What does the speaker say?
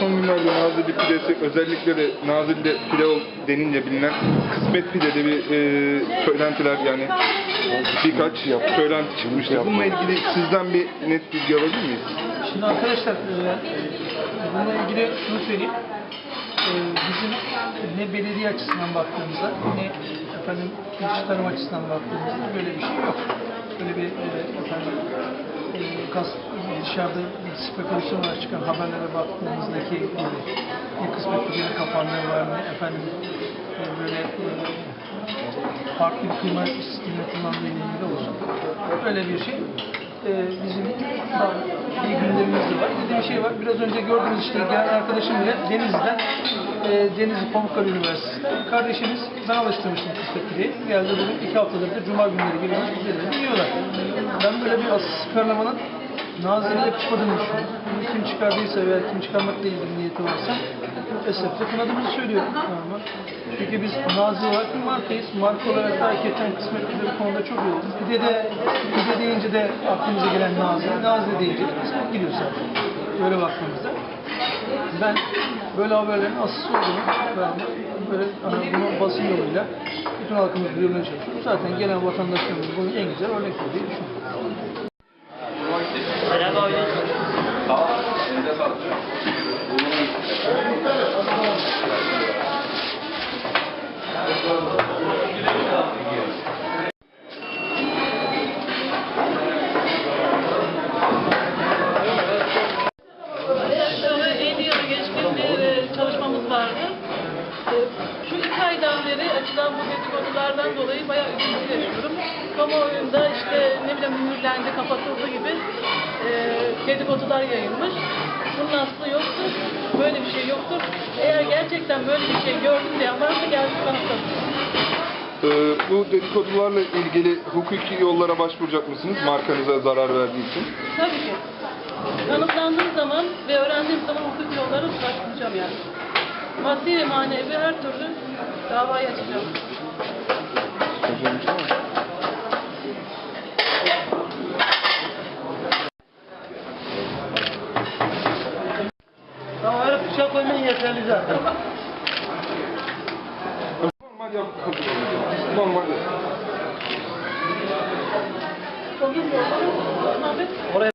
Son günlerde Nazilli pidesi özellikle de Nazilli'de pide denince bilinen kısmet pidede bir e, söylentiler yani birkaç söylenti çıkmıştı. Bununla ilgili sizden bir net bilgi alabilir miyiz? Şimdi arkadaşlar e, bununla ilgili şunu söyleyeyim. E, bizim ne belediye açısından baktığımızda ne efendim iç tarım açısından baktığımızda böyle bir şey yok. Böyle bir e, efendim e, gaz, dışarıda bir spekülasyon olarak çıkan haberlere baktığımızdaki gibi ne kısmet bir kapandığı var ne efendim e, böyle e, farklı bir kıyma sistemini kullandığı ile ilgili olsun. Öyle bir şey e, bizim bir gündemimizde var. Bir bir şey var. Biraz önce gördüğünüz işte gelen arkadaşım bile Denizli'den e, Denizli Pamukkale Üniversitesi'nden kardeşimiz ben alıştırmıştım kısmet diye. Geldi bugün iki haftadır da cuma günleri geliyorlar. Bizleri yiyorlar. Ben böyle bir asıl çıkarlamanın Nazilli'de çıkmadığını düşünüyorum. Kim çıkardıysa veya kim çıkarmakla ilgili niyeti varsa esefle kınadığımızı söylüyorum. Ama Çünkü biz Nazilli olarak bir markayız. Marka olarak da hakikaten kısmetli bir konuda çok iyiyiz. Pide de, pide deyince de aklımıza gelen Nazilli, Nazilli deyince de kısmet geliyor zaten. Böyle baktığımızda. Ben böyle haberlerin asıl olduğunu ben böyle hani bunu basın yoluyla bütün halkımız duyurmaya çalışıyoruz. Zaten gelen vatandaşlarımız bunun en güzel örnekleri diye düşünüyorum. Beri açılan bu dedikodulardan dolayı bayağı üzüntü yaşıyorum. Kamuoyunda işte ne bileyim mühürlendi, kapatıldı gibi e, dedikodular yayılmış. Bunun aslı yoktur. Böyle bir şey yoktur. Eğer gerçekten böyle bir şey gördüm diye varsa gelsin kanıtlasın. E, bu dedikodularla ilgili hukuki yollara başvuracak mısınız markanıza zarar verdiği için? Tabii ki. Kanıtlandığım zaman ve öğrendiğim zaman hukuk yolları başvuracağım yani. Maddi ve manevi her türlü Davayı açacağım. Davayı kuşa şey koyman yeterli zaten. Normal yap. Normal yap. Oraya